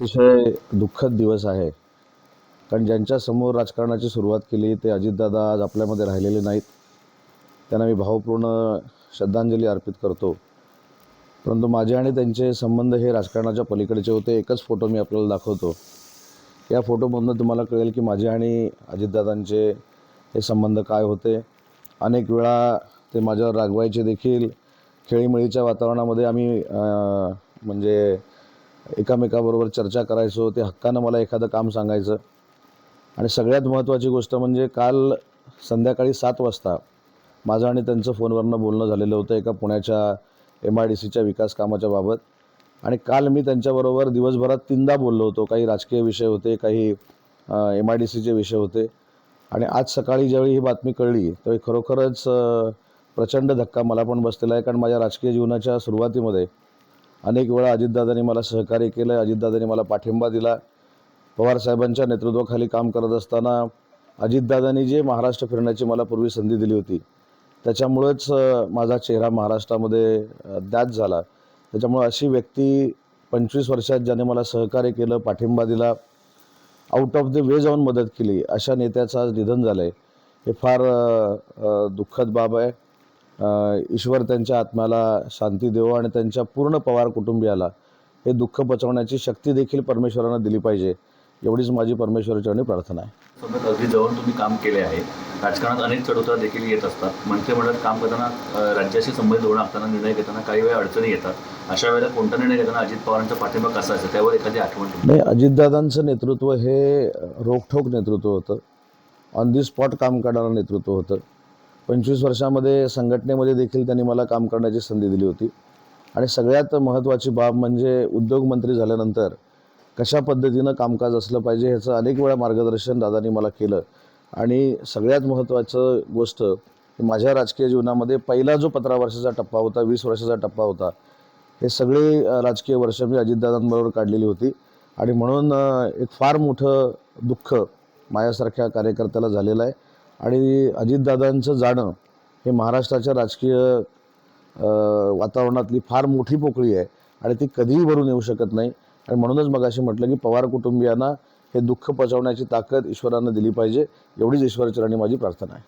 अतिशय दुःखद दिवस आहे. कारण ज्यांच्या समोर राजकारणाची सुरुवात केली ते अजितदादा आज आपल्यामध्ये राहिलेले नाहीत. त्यांना मी भावपूर्ण श्रद्धांजली अर्पित करतो. परंतु माझे आणि त्यांचे संबंध हे राजकारणाच्या पलीकडचे होते. एकच फोटो मी आपल्याला दाखवतो. या फोटोमधून तुम्हाला कळेल की माझे आणि अजितदादांचे हे संबंध काय होते. अनेक वेळा ते माझ्यावर रागवायचे देखील. खेळीमेळीच्या वातावरणामध्ये आम्ही म्हणजे एकामेकाबरोबर चर्चा करायचो ते हक्कानं मला एखादं काम सांगायचं. आणि सगळ्यात महत्त्वाची गोष्ट म्हणजे काल संध्याकाळी सात वाजता माझं आणि त्यांचं फोनवरनं बोलणं झालेलं होतं एका पुण्याच्या एम आय डी सीच्या विकास कामाच्या बाबत. आणि काल मी त्यांच्याबरोबर दिवसभरात तीनदा बोललो होतो. काही राजकीय विषय होते काही एम आय डी सीचे विषय होते. आणि आज सकाळी ज्यावेळी ही बातमी कळली त्यावेळी खरोखरच प्रचंड धक्का मला पण बसलेला आहे. कारण माझ्या राजकीय जीवनाच्या सुरुवातीमध्ये अनेक वेळा अजितदादांनी मला सहकार्य केलं अजितदादांनी मला पाठिंबा दिला. पवारसाहेबांच्या नेतृत्वाखाली काम करत असताना अजितदादांनी जे महाराष्ट्र फिरण्याची मला पूर्वी संधी दिली होती त्याच्यामुळंच माझा चेहरा महाराष्ट्रामध्ये अ, झाला. त्याच्यामुळं अशी व्यक्ती पंचवीस वर्षात ज्याने मला सहकार्य केलं पाठिंबा दिला आउट ऑफ द वे जाऊन मदत केली अशा नेत्याचं आज निधन झालं आहे हे फार दुःखद बाब आहे. ईश्वर त्यांच्या आत्म्याला शांती देवो आणि त्यांच्या पूर्ण पवार कुटुंबियाला हे दुःख पचवण्याची शक्ती देखील परमेश्वरानं दिली पाहिजे. एवढीच माझी परमेश्वराचरणी प्रार्थना आहे. सोबत अगदी जवळ तुम्ही काम केले आहे. राजकारणात अनेक चढउतार देखील येत असतात. मंत्रिमंडळात काम करताना राज्याशी संबंधित धोरण आखताना निर्णय घेताना काही वेळा अडचणी येतात. अशा वेळेला कोणता निर्णय घेताना अजित पवारांचा पाठिंबा कसा असेल? त्यावर एखादी आठवण नाही अजितदादांचं नेतृत्व हे रोखठोक नेतृत्व होतं. ऑन दी स्पॉट काम करणारं नेतृत्व होतं. पंचवीस वर्षामध्ये संघटनेमध्ये देखील त्यांनी मला काम करण्याची संधी दिली होती. आणि सगळ्यात महत्त्वाची बाब म्हणजे उद्योगमंत्री झाल्यानंतर कशा पद्धतीनं कामकाज असलं पाहिजे ह्याचं अनेक वेळा मार्गदर्शन दादांनी मला केलं. आणि सगळ्यात महत्त्वाचं गोष्ट माझ्या राजकीय जीवनामध्ये पहिला जो पंधरा वर्षाचा टप्पा होता वीस वर्षाचा टप्पा होता हे सगळे राजकीय वर्ष मी अजितदादांबरोबर काढलेली होती. आणि म्हणून एक फार मोठं दुःख माझ्यासारख्या कार्यकर्त्याला झालेलं आहे. आणि अजितदादांचं जाणं हे महाराष्ट्राच्या राजकीय वातावरणातली फार मोठी पोकळी आहे आणि ती कधीही भरून येऊ शकत नाही. आणि म्हणूनच मगाशी म्हटलं की पवार कुटुंबियांना हे दुःख पचवण्याची ताकद ईश्वरानं दिली पाहिजे. एवढीच ईश्वरचरणी माझी प्रार्थना आहे.